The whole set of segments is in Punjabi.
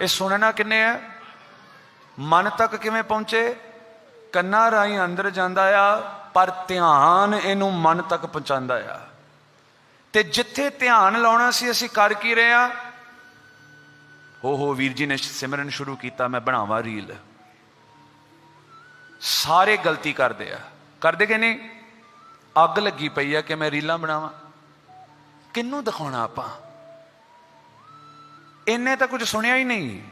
ਇਹ ਸੁਣਨਾ ਕਿੰਨੇ ਹੈ ਮਨ ਤੱਕ ਕਿਵੇਂ ਪਹੁੰਚੇ? ਕੰਨਾਂ ਰਾਹੀਂ ਅੰਦਰ ਜਾਂਦਾ ਆ, ਪਰ ਧਿਆਨ ਇਹਨੂੰ ਮਨ ਤੱਕ ਪਹੁੰਚਾਉਂਦਾ ਆ। ਤੇ ਜਿੱਥੇ ਧਿਆਨ ਲਾਉਣਾ ਸੀ, ਅਸੀਂ ਕਰ ਕੀ ਰਹੇ ਆ? ਹੋ ਹੋ, ਵੀਰ ਜੀ ਨੇ ਸਿਮਰਨ ਸ਼ੁਰੂ ਕੀਤਾ, ਮੈਂ ਬਣਾਵਾਂ ਰੀਲ। ਸਾਰੇ ਗਲਤੀ ਕਰਦੇ ਆ। ਕਰਦੇ ਕਿ ਨਹੀਂ? ਅੱਗ ਲੱਗੀ ਪਈ ਆ ਕਿ ਮੈਂ ਰੀਲਾਂ ਬਣਾਵਾਂ? ਕਿੰਨੂੰ ਦਿਖਾਉਣਾ ਆਪਾਂ? ਇਹਨੇ ਤਾਂ ਕੁਝ ਸੁਣਿਆ ਹੀ ਨਹੀਂ।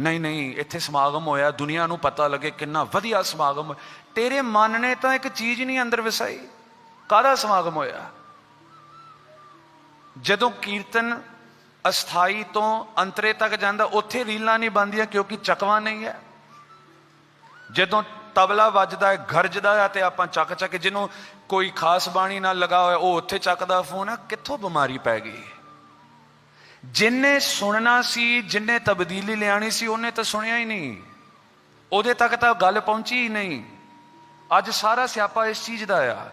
ਨਹੀਂ ਨਹੀਂ, ਇੱਥੇ ਸਮਾਗਮ ਹੋਇਆ, ਦੁਨੀਆ ਨੂੰ ਪਤਾ ਲੱਗੇ ਕਿੰਨਾ ਵਧੀਆ ਸਮਾਗਮ ਤੇਰੇ ਮਨ ਨੇ ਤਾਂ ਇੱਕ ਚੀਜ਼ ਨਹੀਂ ਅੰਦਰ ਵਸਾਈ। ਕਾਹਦਾ ਸਮਾਗਮ ਹੋਇਆ? ਜਦੋਂ ਕੀਰਤਨ ਅਸਥਾਈ ਤੋਂ ਅੰਤਰੇ ਤੱਕ ਜਾਂਦਾ, ਉੱਥੇ ਰੀਲਾਂ ਨਹੀਂ ਬੰਦੀਆਂ ਕਿਉਂਕਿ ਚਕਵਾ ਨਹੀਂ ਹੈ। ਜਦੋਂ ਤਬਲਾ ਵੱਜਦਾ ਹੈ, ਗਰਜਦਾ ਹੈ ਤੇ ਆਪਾਂ ਚੱਕ ਚੱਕ ਜਿਹਨੂੰ ਕੋਈ ਖਾਸ ਬਾਣੀ ਨਾਲ ਲਗਾ ਹੋਇਆ, ਉਹ ਉੱਥੇ ਚੱਕਦਾ ਫੋਨ ਆ ਕਿੱਥੋਂ ਬਿਮਾਰੀ ਪੈ ਗਈ? ਜਿੰਨੇ ਸੁਣਨਾ ਸੀ, ਜਿੰਨੇ ਤਬਦੀਲੀ ਲਿਆਣੀ ਸੀ, ਉਹਨੇ ਤਾਂ ਸੁਣਿਆ ਹੀ ਨਹੀਂ। ਉਹਦੇ ਤੱਕ ਤਾਂ ਗੱਲ ਪਹੁੰਚੀ ਹੀ ਨਹੀਂ। ਅੱਜ ਸਾਰਾ ਸਿਆਪਾ ਇਸ ਚੀਜ਼ ਦਾ ਆ।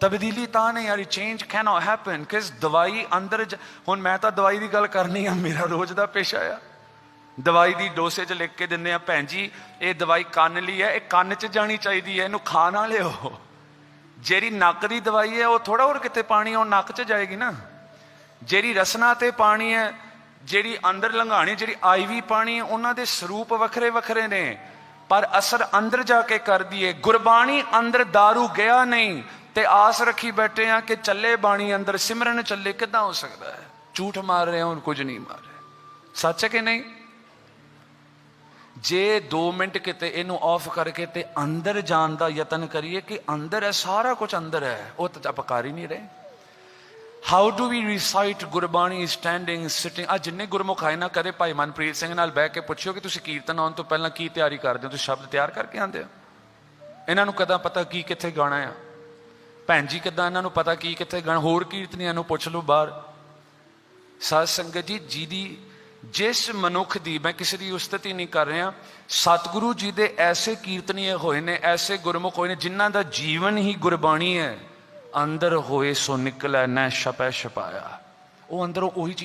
ਤਬਦੀਲੀ ਤਾਂ ਨਹੀਂ ਯਾਰੀ ਚੇਂਜ ਕੈਨੋਟ ਹੈਪਨ ਕਿਸ ਦਵਾਈ ਅੰਦਰ ਹੁਣ ਮੈਂ ਤਾਂ ਦਵਾਈ ਦੀ ਗੱਲ ਕਰਨੀ ਆ, ਮੇਰਾ ਰੋਜ਼ ਦਾ ਪੇਸ਼ਾ ਆ ਦਵਾਈ ਦੀ ਡੋਸੇਜ ਲਿਖ ਕੇ ਦਿੰਦੇ ਆ, ਭੈਣ ਜੀ, ਇਹ ਦਵਾਈ ਕੰਨ ਲਈ ਹੈ ਇਹ ਕੰਨ 'ਚ ਜਾਣੀ ਚਾਹੀਦੀ ਹੈ ਇਹਨੂੰ ਖਾ ਨਾ ਲਿਓ ਜਿਹੜੀ ਨੱਕ ਦੀ ਦਵਾਈ ਹੈ ਉਹ ਥੋੜਾ ਹੋਰ ਕਿਤੇ ਪਾਣੀ ਉਹ ਨੱਕ 'ਚ ਜਾਏਗੀ ਨਾ। ਜਿਹੜੀ ਰਸਨਾ ਤੇ ਪਾਣੀ ਹੈ, ਜਿਹੜੀ ਅੰਦਰ ਲੰਘਾਣੀ, ਜਿਹੜੀ ਆਈਵੀ ਪਾਣੀ ਹੈ, ਉਹਨਾਂ ਦੇ ਸਰੂਪ ਵੱਖਰੇ ਵੱਖਰੇ ਨੇ। ਪਰ ਅਸਰ ਅੰਦਰ ਜਾ ਕੇ ਕਰਦੀ ਹੈ ਗੁਰਬਾਣੀ ਅੰਦਰ दारू ਗਿਆ ਨਹੀਂ ਤੇ ਆਸ ਰੱਖੀ ਬੈਠੇ ਆ ਕਿ ਚੱਲੇ ਬਾਣੀ ਅੰਦਰ, ਸਿਮਰਨ ਚੱਲੇ ਕਿੱਦਾਂ ਹੋ ਸਕਦਾ ਹੈ? ਝੂਠ ਮਾਰ ਰਹੇ ਹਾਂ ਕੁਝ ਨਹੀਂ ਮਾਰ ਰਹੇ। ਸੱਚ ਹੈ ਕਿ ਨਹੀਂ? ਜੇ 2 ਮਿੰਟ ਕਿਤੇ ਇਹਨੂੰ ਆਫ ਕਰਕੇ ਤੇ ਅੰਦਰ ਜਾਣ ਦਾ ਯਤਨ ਕਰੀਏ ਕਿ ਅੰਦਰ ਹੈ, ਸਾਰਾ ਕੁਝ ਅੰਦਰ ਹੈ, ਉਹ ਤਾਂ ਆਪਾਂ ਕਰ ਹੀ ਨਹੀਂ ਰਹੇ। How do we recite Gurbani standing sitting ਆ ਜਿੰਨੇ ਗੁਰਮੁਖ ਆਏ ਨਾ ਕਦੇ ਭਾਈ ਮਨਪ੍ਰੀਤ ਸਿੰਘ ਨਾਲ ਬਹਿ ਕੇ ਪੁੱਛਿਓ ਕਿ ਤੁਸੀਂ ਕੀਰਤਨ ਆਉਣ ਤੋਂ ਪਹਿਲਾਂ ਕੀ ਤਿਆਰੀ ਕਰਦੇ ਹੋ? ਤੁਸੀਂ ਸ਼ਬਦ ਤਿਆਰ ਕਰਕੇ ਆਉਂਦੇ ਹੋ? ਇਹਨਾਂ ਨੂੰ ਕਦਾਂ ਪਤਾ ਕੀ ਕਿੱਥੇ ਗਾਣਾ ਆ? ਭੈਣ ਜੀ, ਕਿਦਾਂ ਇਹਨਾਂ ਨੂੰ ਪਤਾ ਕੀ ਕਿੱਥੇ ਗਾਣਾ? ਹੋਰ ਕੀਰਤਨੀਆਂ ਨੂੰ ਪੁੱਛ ਲਓ ਬਾਹਰ। ਸਾਧ ਸੰਗਤ ਜੀ, ਜਿਹਦੀ ਜਿਸ ਮਨੁੱਖ ਦੀ ਮੈਂ ਕਿਸੇ ਦੀ ਉਸਤਤੀ ਨਹੀਂ ਕਰ ਰਿਹਾ, ਸਤਿਗੁਰੂ ਜੀ ਦੇ ਐਸੇ ਕੀਰਤਨੀਏ ਹੋਏ ਨੇ, ਐਸੇ ਗੁਰਮੁਖ ਹੋਏ ਨੇ, ਜਿਨ੍ਹਾਂ ਦਾ ਜੀਵਨ ਹੀ ਗੁਰਬਾਣੀ ਹੈ। ਅੰਦਰ ਹੋਏ ਸੋ ਨਿਕਲੈ ਨੈ ਛਪੈ ਛਪਾਇਆ। ਉਹ ਅੰਦਰੋਂ ਉਹੀ ਚੀਜ਼